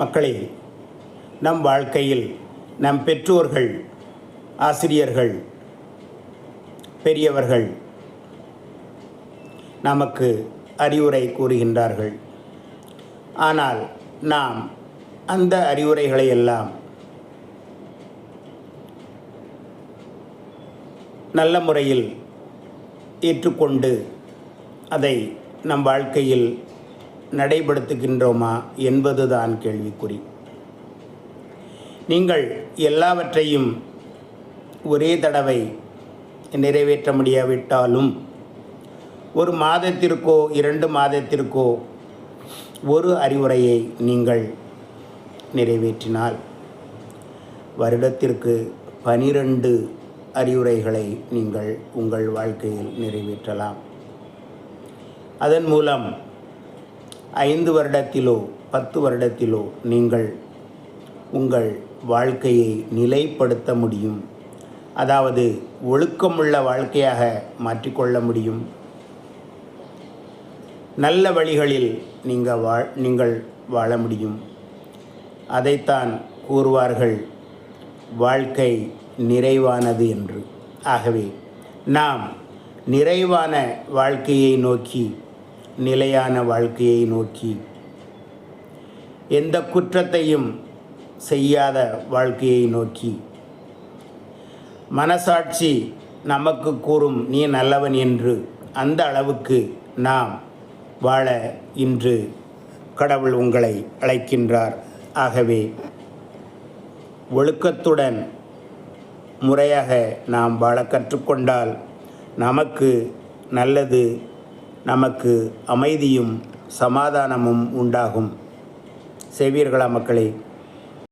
மக்களே நம் வாழ்க்கையில் நம் பெற்றோர்கள் ஆசிரியர்கள் பெரியவர்கள் நமக்கு அறிவுரை கூறுகின்றார்கள். ஆனால் நாம் அந்த அறிவுரைகளை எல்லாம் நல்ல முறையில் ஏற்றுக்கொண்டு அதை நம் வாழ்க்கையில் நடைபடுத்துகின்றோமா என்பதுதான் கேள்விக்குறி. நீங்கள் எல்லாவற்றையும் ஒரே தடவை நிறைவேற்ற முடியாவிட்டாலும் ஒரு மாதத்திற்கோ இரண்டு மாதத்திற்கோ ஒரு அறிவுரையை நீங்கள் நிறைவேற்றினால் வருடத்திற்கு பனிரெண்டு அறிவுரைகளை நீங்கள் உங்கள் வாழ்க்கையில் நிறைவேற்றலாம். அதன் மூலம் ஐந்து வருடத்திலோ பத்து வருடத்திலோ நீங்கள் உங்கள் வாழ்க்கையை நிலைப்படுத்த முடியும். அதாவது ஒழுக்கமுள்ள வாழ்க்கையாக மாற்றிக்கொள்ள முடியும். நல்ல வழிகளில் நீங்கள் வாழ் நீங்கள் வாழ முடியும். அதைத்தான் கூறுவார்கள் வாழ்க்கை நிறைவானது என்று. ஆகவே நாம் நிறைவான வாழ்க்கையை நோக்கி நிலையான வாழ்க்கையை நோக்கி. எந்த குற்றத்தையும் செய்யாத வாழ்க்கையை நோக்கி. மனசாட்சி நமக்கு கூறும் நீ நல்லவன் என்று. அந்த அளவுக்கு நாம் வாழ இன்று கடவுள் உங்களை அழைக்கின்றார். ஆகவே ஒழுக்கத்துடன் முறையாக நாம் வாழ கற்றுக்கொண்டால் நமக்கு நல்லது நமக்கு அமைதியும் சமாதானமும் உண்டாகும். செய்வீர்களா மக்களே